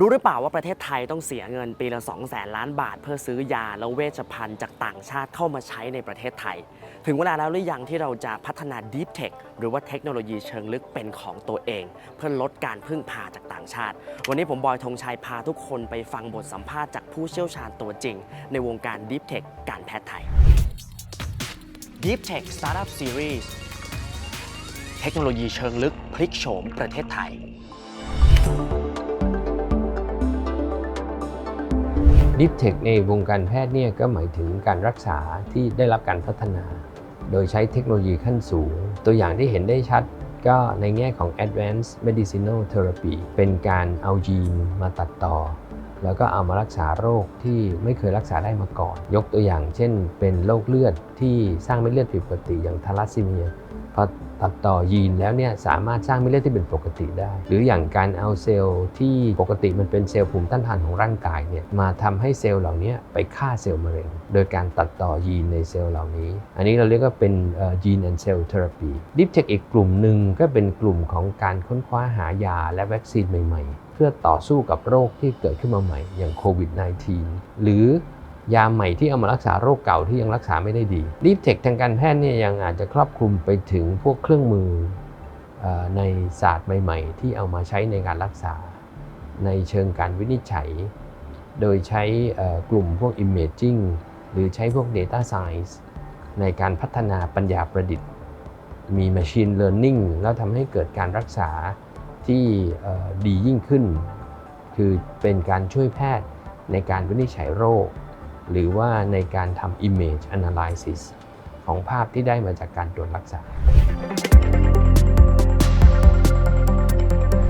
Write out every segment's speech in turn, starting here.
รู้หรือเปล่าว่าประเทศไทยต้องเสียเงินปีละ 2 0 0แสนล้านบาท เพื่อซื้อยาและเวชภัณฑ์จากต่างชาติเข้ามาใช้ในประเทศไทย ถึงเวลาแล้วหรือยังที่เราจะพัฒนา Deep Tech หรือว่าเทคโนโลยีเชิงลึกเป็นของตัวเอง เพื่อลดการพึ่งพาจากต่างชาติ วันนี้ผมบอยธงชัยพาทุกคนไปฟังบทสัมภาษณ์จากผู้เชี่ยวชาญตัวจริง ในวงการ Deep Tech การแพทย์ไทย Deep Tech Startup Series เทคโนโลยีเชิงลึกพลิกโฉมประเทศไทย ดิฟเทคในวงการแพทย์เนี่ยก็หมายถึงการรักษาที่ได้รับการพัฒนา โดยใช้เทคโนโลยีขั้นสูง ตัวอย่างที่เห็นได้ชัดก็ในแง่ของ advanced medicinal therapy เป็นการเอายีนมาตัดต่อ แล้วก็เอามารักษาโรคที่ไม่เคยรักษาได้มาก่อน ยกตัวอย่างเช่น เป็นโรคเลือดที่สร้างเม็ดเลือดผิดปกติอย่างทาลัสซีเมียพอตัดต่อยีนแล้วเนี่ยสามารถสร้างเม็ดเลือดที่เป็นปกติได้ หรืออย่างการเอาเซลล์ที่ปกติมันเป็นเซลล์ภูมิต้านทานของร่างกายเนี่ยมาทำให้เซลล์เหล่านี้ไปฆ่าเซลล์มะเร็ง โดยการตัดต่อยีนในเซลล์เหล่านี้ อันนี้เราเรียกว่าเป็นยีนแอนเซลล์เทอราปีดิฟเทคอีกกลุ่มหนึ่งก็เป็นกลุ่มของการค้นคว้าหายาและวัคซีนใหม่ๆ เพื่อต่อสู้กับโรคที่เกิดขึ้นมาใหม่อย่างโควิด -19 หรือยาใหม่ที่เอามารักษาโรคเก่าที่ยังรักษาไม่ได้ดีดีฟเทคทางการแพทย์เนี่ยยังอาจจะครอบคลุมไปถึงพวกเครื่องมืออในศาสตร์ใหม่ ๆ ที่เอามาใช้ในการรักษา ในเชิงการวินิจฉัย โดยใช้กลุ่มพวก Imaging หรือใช้พวก Data Science ในการพัฒนาปัญญาประดิษฐ์ มี Machine Learning แล้วทำให้เกิดการรักษา ที่ดียิ่งขึ้น คือเป็นการช่วยแพทย์ในการวินิจฉัยโรค หรือว่าในการทำ image analysis ของภาพที่ได้มาจากการตรวจรักษา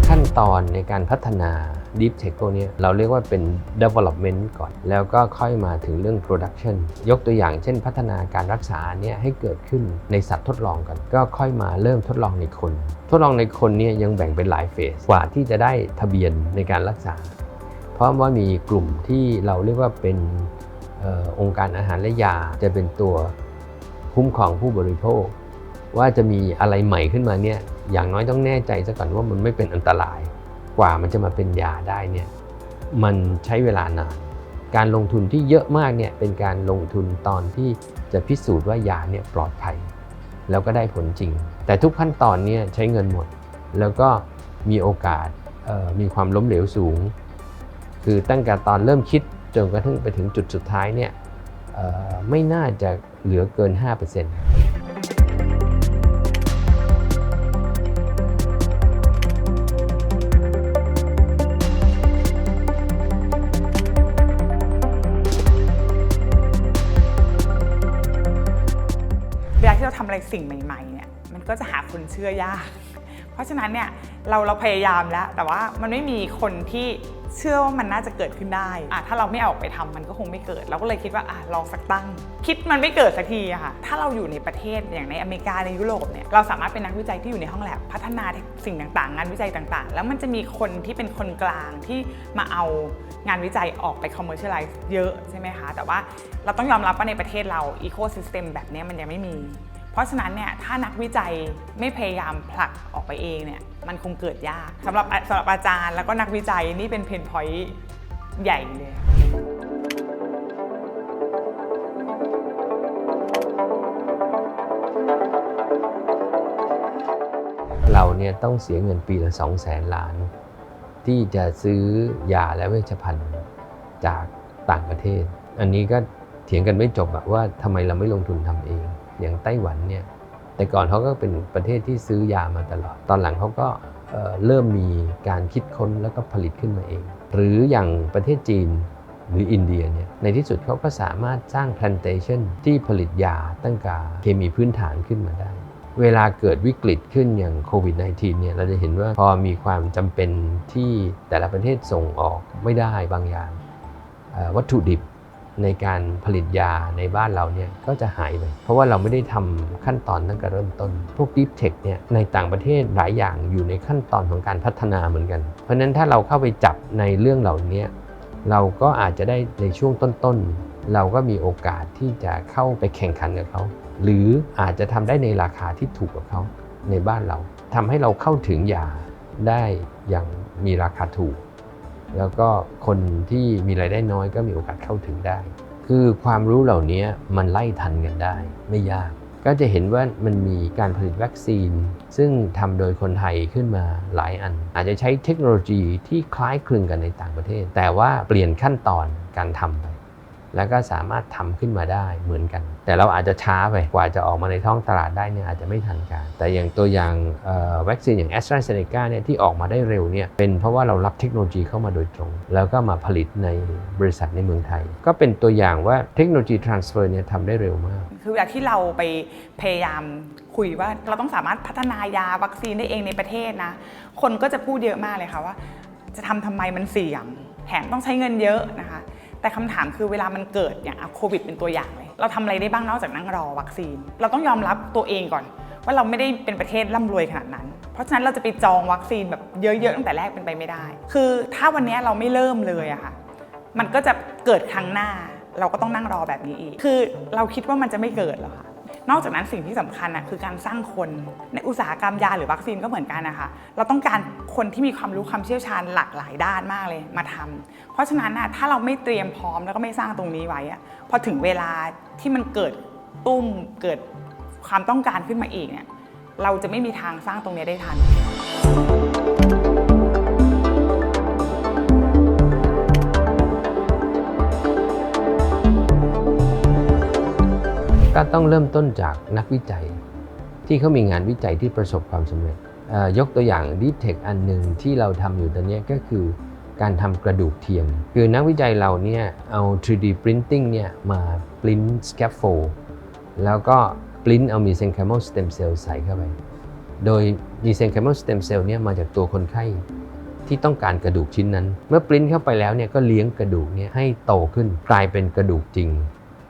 ขั้นตอนในการพัฒนา Deep Tech พวกนี้เราเรียกว่าเป็น development ก่อน แล้วก็ค่อยมาถึงเรื่อง production ยกตัวอย่างเช่นพัฒนาการรักษาเนี่ยให้เกิดขึ้นในสัตว์ทดลองกัน ก็ค่อยมาเริ่มทดลองในคน ทดลองในคนเนี่ยยังแบ่งเป็นหลายเฟสกว่าที่จะได้ทะเบียนในการรักษา เพราะว่ามีกลุ่มที่เราเรียกว่าเป็นออองค์การอาหารและยาจะเป็นตัวคุ้มครองผู้บริโภค ว่าจะมีอะไรใหม่ขึ้นมาเนี่ยอย่างน้อยต้องแน่ใจซะก่อนว่ามันไม่เป็นอันตราย กว่ามันจะมาเป็นยาได้เนี่ยมันใช้เวลานาน การลงทุนที่เยอะมากเนี่ยเป็นการลงทุนตอนที่จะพิสูจน์ว่ายาเนี่ยปลอดภัย แล้วก็ได้ผลจริง แต่ทุกขั้นตอนเนี่ยใช้เงินหมด แล้วก็มีโอกาสมีความล้มเหลวสูง คือตั้งแต่ตอนเริ่มคิดจนกระทั่งไปถึงจุดสุดท้ายเนี่ยไม่น่าจะเหลือเกิน 5% สิ่งใหม่ๆเนี่ยมันก็จะหาคนเชื่อยาก เพราะฉะนั้นเนี่ยเราเราพยายามแล้ว แต่ว่ามันไม่มีคนที่เชื่อว่ามันน่าจะเกิดขึ้นได้อะถ้าเราไม่เอาออกไปทำมันก็คงไม่เกิด เราก็เลยคิดว่าอะลองสักตั้ง คิดมันไม่เกิดสักทีอะค่ะ ถ้าเราอยู่ในประเทศอย่างในอเมริกาในยุโรปเนี่ย เราสามารถเป็นนักวิจัยที่อยู่ในห้องแลบพัฒนาสิ่งต่างๆ งานวิจัยต่างๆ แล้วมันจะมีคนที่เป็นคนกลางที่มาเอางานวิจัยออกไป commercialize เยอะใช่ไหมคะ แต่ว่าเราต้องยอมรับว่าในประเทศเรา ecosystem แบบนี้มันยังไม่มี เพราะฉะนั้นเนี่ยถ้านักวิจัยไม่พยายามผลักออกไปเองเนี่ยมันคงเกิดยากสำหรับสำหรับอาจารย์แล้วก็นักวิจัยนี่เป็นเพนพอยต์ใหญ่เลยเราเนี่ยต้องเสียเงินปีละ2 0 0แสนล้าน ที่จะซื้อยาและเวชภัณฑ์จากต่างประเทศ อันนี้ก็เถียงกันไม่จบอะว่าทำไมเราไม่ลงทุนทำเอง อย่างไต้หวันเนี่ยแต่ก่อนเขาก็เป็นประเทศที่ซื้อยามาตลอด ตอนหลังเขาก็เอ่อเริ่มมีการคิดค้นแล้วก็ผลิตขึ้นมาเอง หรืออย่างประเทศจีนหรืออินเดียเนี่ยในที่สุดเขาก็สามารถสร้าง plantation ที่ผลิตยาตั้งแต่เคมีพื้นฐานขึ้นมาได้ เวลาเกิดวิกฤตขึ้นอย่างโควิด -19 เนี่ยเราจะเห็นว่าพอมีความจำเป็นที่แต่ละประเทศส่งออกไม่ได้บางอย่างวัตถุดิบ ในการผลิตยาในบ้านเราเนี่ยก็จะหายไป เพราะว่าเราไม่ได้ทำขั้นตอนตั้งแต่เริ่มต้น พวก Deep Tech เนี่ยในต่างประเทศหลายอย่างอยู่ในขั้นตอนของการพัฒนาเหมือนกัน เพราะฉะนั้นถ้าเราเข้าไปจับในเรื่องเหล่านี้เราก็อาจจะได้ในช่วงต้นๆ เราก็มีโอกาสที่จะเข้าไปแข่งขันกับเขา หรืออาจจะทำได้ในราคาที่ถูกกว่าเขาในบ้านเราทำให้เราเข้าถึงยาได้อย่างมีราคาถูก แล้วก็คนที่มีรายได้น้อยก็มีโอกาสเข้าถึงได้ คือความรู้เหล่านี้มันไล่ทันกันได้ไม่ยาก ก็จะเห็นว่ามันมีการผลิตวัคซีน ซึ่งทำโดยคนไทยขึ้นมาหลายอัน อาจจะใช้เทคโนโลยีที่คล้ายคลึงกันในต่างประเทศ แต่ว่าเปลี่ยนขั้นตอนการทำไป แล้วก็สามารถทำขึ้นมาได้เหมือนกัน แต่เราอาจจะช้าไปกว่าจะออกมาในท้องตลาดได้เนี่ยอาจจะไม่ทันการ แต่อย่างตัวอย่างวัคซีนอย่าง a s t r a z เซ e c a เนี่ยที่ออกมาได้เร็วเนี่ยเป็นเพราะว่าเรารับเทคโนโลยีเข้ามาโดยตรง แล้วก็มาผลิตในบริษัทในเมืองไทย ก็เป็นตัวอย่างว่าเทคโนโลยี transfer เนี่ยทำได้เร็วมาก คือเวลาที่เราไปพยายามคุยว่าเราต้องสามารถพัฒนายาวัคซีนได้เองในประเทศนะ คนก็จะพูดเยอะมากเลยค่ะว่า จะทำทำไมมันเสี่ยงแถมต้องใช้เงินเยอะนะคะ แต่คำถามคือเวลามันเกิดอย่างโควิดเป็นตัวอย่างเลย เราทำอะไรได้บ้างนอกจากนั่งรอวัคซีน เราต้องยอมรับตัวเองก่อน ว่าเราไม่ได้เป็นประเทศร่ำรวยขนาดนั้น เพราะฉะนั้นเราจะไปจองวัคซีนแบบเยอะๆตั้งแต่แรกเป็นไปไม่ได้ คือถ้าวันนี้เราไม่เริ่มเลยอะค่ะ มันก็จะเกิดครั้งหน้า เราก็ต้องนั่งรอแบบนี้อีก คือเราคิดว่ามันจะไม่เกิดหรอคะ นอกจากนั้นสิ่งที่สำคัญนะคือการสร้างคนในอุตสาหกรรมยาหรือวัคซีนก็เหมือนกันนะคะเราต้องการคนที่มีความรู้ความเชี่ยวชาญหลากหลายด้านมากเลยมาทำเพราะฉะนั้นนะถ้าเราไม่เตรียมพร้อมแล้วก็ไม่สร้างตรงนี้ไว้อะพอถึงเวลาที่มันเกิดตุ้มเกิดความต้องการขึ้นมาอีกเนี่ยเราจะไม่มีทางสร้างตรงนี้ได้ทัน ก็ต้องเริ่มต้นจากนักวิจัย ที่เขามีงานวิจัยที่ประสบความสำเร็จยกตัวอย่าง Deep Tech อันหนึ่งที่เราทำอยู่ตอนนี้ก็คือการทำกระดูกเทียม คือนักวิจัยเราเนี่ยเอา 3D Printing เนี่ยมา print scaffold แล้วก็ print เอา mesenchymal stem cell ใส่เข้าไป โดย mesenchymal stem cell เนี่ยมาจากตัวคนไข้ที่ต้องการกระดูกชิ้นนั้น เมื่อปริ้นเข้าไปแล้วเนี่ยก็เลี้ยงกระดูกเนี่ยให้โตขึ้นกลายเป็นกระดูกจริง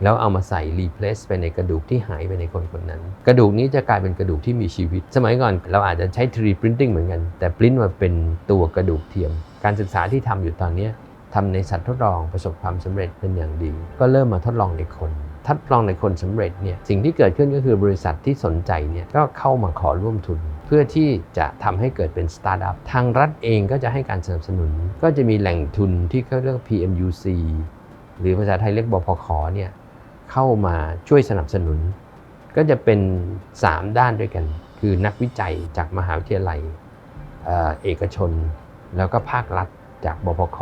แล้วเอามาใส่ replace ไปในกระดูกที่หายไปในคนคนนั้น กระดูกนี้จะกลายเป็นกระดูกที่มีชีวิต สมัยก่อนเราอาจจะใช้ 3D printing เหมือนกัน แต่ปริ้นมาเป็นตัวกระดูกเทียม การศึกษาที่ทำอยู่ตอนนี้ทำในสัตว์ทดลองประสบความสำเร็จเป็นอย่างดี ก็เริ่มมาทดลองในคนทดลองในคนสำเร็จเนี่ยสิ่งที่เกิดขึ้นก็คือบริษัทที่สนใจเนี่ยก็เข้ามาขอร่วมทุน เพื่อที่จะทำให้เกิดเป็นสตาร์ทอัพทางรัฐเองก็จะให้การสนับสนุน ก็จะมีแหล่งทุนที่เขาเรียก PMUC หรือภาษาไทยเรียกบพคเนี่ย เข้ามาช่วยสนับสนุน ก็จะเป็น 3 ด้านด้วยกัน คือนักวิจัยจากมหาวิทยาลัยเอกชน แล้วก็ภาครัฐจากบพค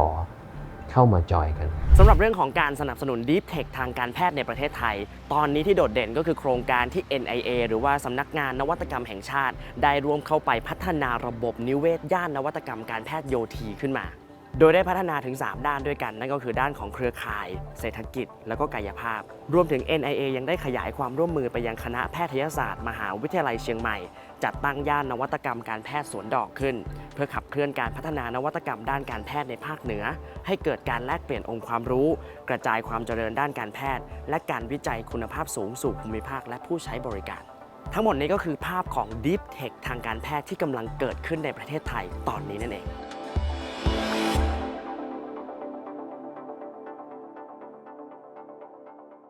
เข้ามาจอยกันสำหรับเรื่องของการสนับสนุน Deep Tech ทางการแพทย์ในประเทศไทย ตอนนี้ที่โดดเด่นก็คือโครงการที่ NIA หรือว่าสำนักงานนวัตกรรมแห่งชาติ ได้ร่วมเข้าไปพัฒนาระบบนิเวศย่านนวัตกรรมการแพทย์โยธีขึ้นมา โดยได้พัฒนาถึง 3 ด้านด้วยกัน นั่นก็คือด้านของเครือข่าย เศรษฐกิจ แล้วก็กายภาพ รวมถึง NIA ยังได้ขยายความร่วมมือไปยังคณะแพทยศาสตร์ มหาวิทยาลัยเชียงใหม่ จัดตั้งย่านนวัตกรรมการแพทย์สวนดอกขึ้น เพื่อขับเคลื่อนการพัฒนานวัตกรรมด้านการแพทย์ในภาคเหนือ ให้เกิดการแลกเปลี่ยนองค์ความรู้ กระจายความเจริญด้านการแพทย์ และการวิจัยคุณภาพสูงสู่ภูมิภาคและผู้ใช้บริการทั้งหมดนี้ก็คือภาพของ Deep Tech ทางการแพทย์ที่กำลังเกิดขึ้นในประเทศไทยตอนนี้นั่นเอง